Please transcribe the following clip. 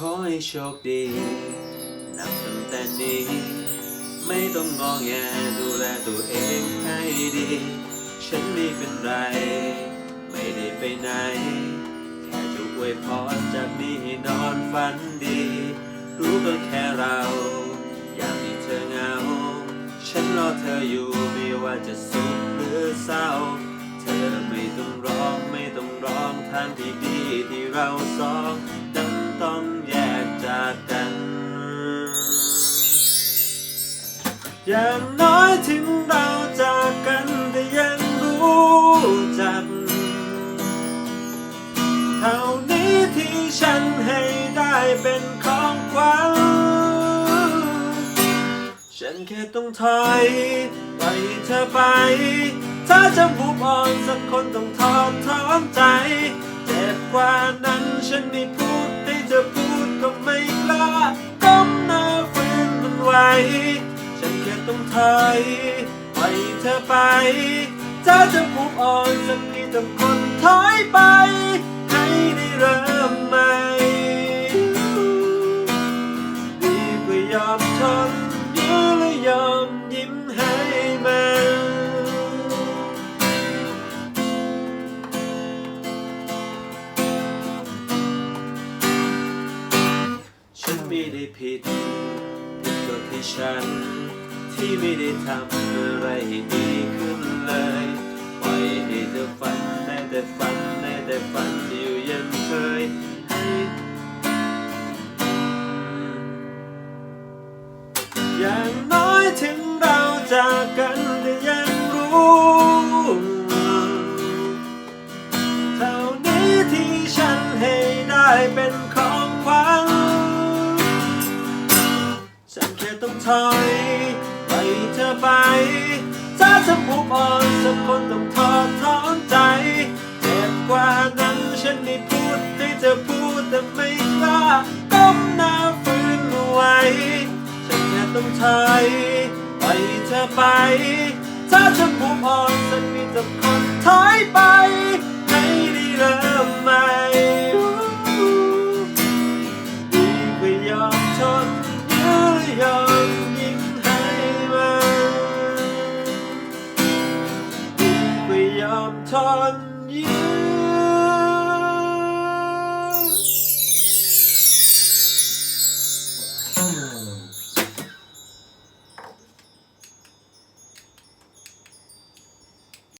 ขอให้โชคดี นับตั้งแต่นี้ ไม่ต้องงอแงดูแลตัวเองให้ดี ฉันไม่เป็นไร ไม่ได้ไปไหน แค่จะอวยพรจากนี้นอนฝันดี รู้ก็แค่เรา อยากให้เธอเงา ฉันรอเธออยู่ไม่ว่าจะสุขหรือเศร้า เธอไม่ต้องร้องไม่ต้องร้องทางที่ดีที่เราสอง ต้องแยกจากกัน อย่างน้อยถึงเราจากกันแต่ยังรู้จัก เท่านี้ที่ฉันให้ได้เป็นของขวัญฉันแค่ต้องถอยปล่อยเธอไป ถ้าจะบุกอ่อนสักคนต้องทอดถอนใจ เจ็บกว่านั้นฉันไม่พูด ฉันแค่ต้องถอยปล่อยเธอไปถ้าจะบุกอ่อนสักทีต้องคนถอยไป ให้ได้เริ่มใหม่ดีกว่ายอมทนยื้อและยอมยิ้มให้มันฉันไม่ได้ผิด ที่ฉัน ที่ไม่ได้ทำอะไรให้ดีขึ้นเลยปล่อยให้เธอฝันได้แต่ฝันได้แต่ฝันอยู่ยังเคยให้อย่างน้อยถึงเราจากกันก็ยังรู้เท่านี้ที่ฉันให้ได้เป็น จะต้องถอยไปเธอไปถ้าจะผูกอ่อนสักคนต้องทอดถอนใจเจ็บกว่านั้นฉันไม่พูดให้เธอพูดแต่ไม่กล้าก้มหน้าฟื้นเอาไว้ฉันแค่ต้องถอยไปเธอไปถ้าจะผูกอ่อน ยอมยิ้มให้มันดีกว่ายอมทนยื้อ